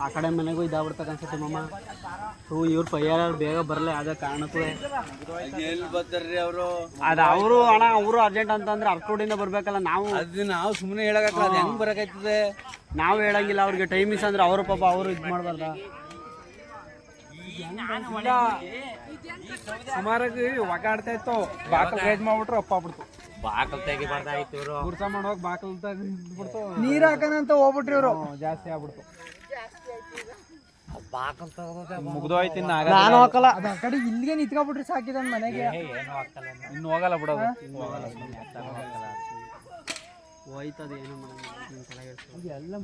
ಆ ಕಡೆ ಮನೆಗೂ ಇದಾಗ್ಬಿಡ್ತಕ್ಕ ಅನ್ಸುತ್ತೆ ಮಮ್ಮ ಹ್ಞೂ ಇವ್ರು ಪಯ್ಯಾರ ಬೇಗ ಬರಲ್ಲ ಅದೇ ಕಾರಣಕ್ಕೂ. ಎಲ್ಲಿ ಬರ್ತಾರ್ರಿ ಅವರು ಅದು ಅವರು ಅಣ್ಣ ಅವರು ಅರ್ಜೆಂಟ್ ಅಂತಂದ್ರೆ ಅರ್ಕೋಡಿಂದ ಬರಬೇಕಲ್ಲ ನಾವು. ಅದು ನಾವು ಸುಮ್ಮನೆ ಹೇಳಕ್ಕಾಗಲ್ಲ ಅದು ಹೆಂಗ್ ಬರಕೈತದೆ? ನಾವು ಹೇಳಂಗಿಲ್ಲ ಅವ್ರಿಗೆ ಇಸ್ ಅಂದ್ರೆ ಅವರು ಪಾಪ ಅವರು ಇದು ಮಾಡಬಾರ್ದ. ಸುಮಾರಾಗಿ ಒಗಾಡ್ತಾ ಇತ್ತು ಬಾಕಲ್ ರೈಡ್ ಮಾಡ್ಬಿಟ್ರು ಅಪ್ಪ ಆಗ್ಬಿಡ್ತು ಬಾಕಲ್ ತೆಗಿಬಾರ್ದಾಯ್ತು ಇವರು. ಗುರ್ಸ ಮಾಡೋಕ್ ಬಾಕಲ್ ಬಿಡ್ತು. ನೀರ್ ಹಾಕನಂತ ಹೋಗ್ಬಿಟ್ರಿ ಇವರು. ಜಾಸ್ತಿ ಆಗ್ಬಿಡ್ತು. ಬಾಕಲ್ ತಗೋದ ಮುಗ್ದೋಯ್ತು ಇನ್ನು ನಾನು ಹಾಕಲ್ಲ. ಕಡೆ ಇಲ್ಲಿಗೆ ನಿಂತ್ಕೊಬಿಟ್ರಿ ಸಾಕಿದ ಮನೆಗೆ. ಏನು ಹಾಕಲ್ಲ ಇನ್ನು. ಹೋಗಲ್ಲ ಬಿಡೋದು ಹೋಯ್ತದ ಏನು ಎಲ್ಲ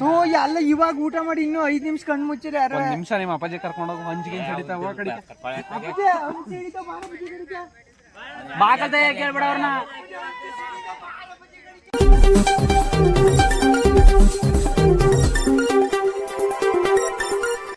ಥೂ, ಎಲ್ಲ ಇವಾಗ ಊಟ ಮಾಡಿ ಇನ್ನೂ ಐದ್ ನಿಮಿಷ ಕಣ್ ಮುಚ್ಚಿರಿ ಯಾರು. ನಿಮಿಷ ನಿಮ್ಮ ಅಪ್ಪಾಜಿ ಕರ್ಕೊಂಡೋಗಿ ಹಂಚಿಗೆ ಹಿಡಿತಾ ಹೋಗ ಕಡೆ ತೆಗಿಯಕ್ಕೆ ಹೇಳ್ಬೇಡ ಅವ್ರನ್ನ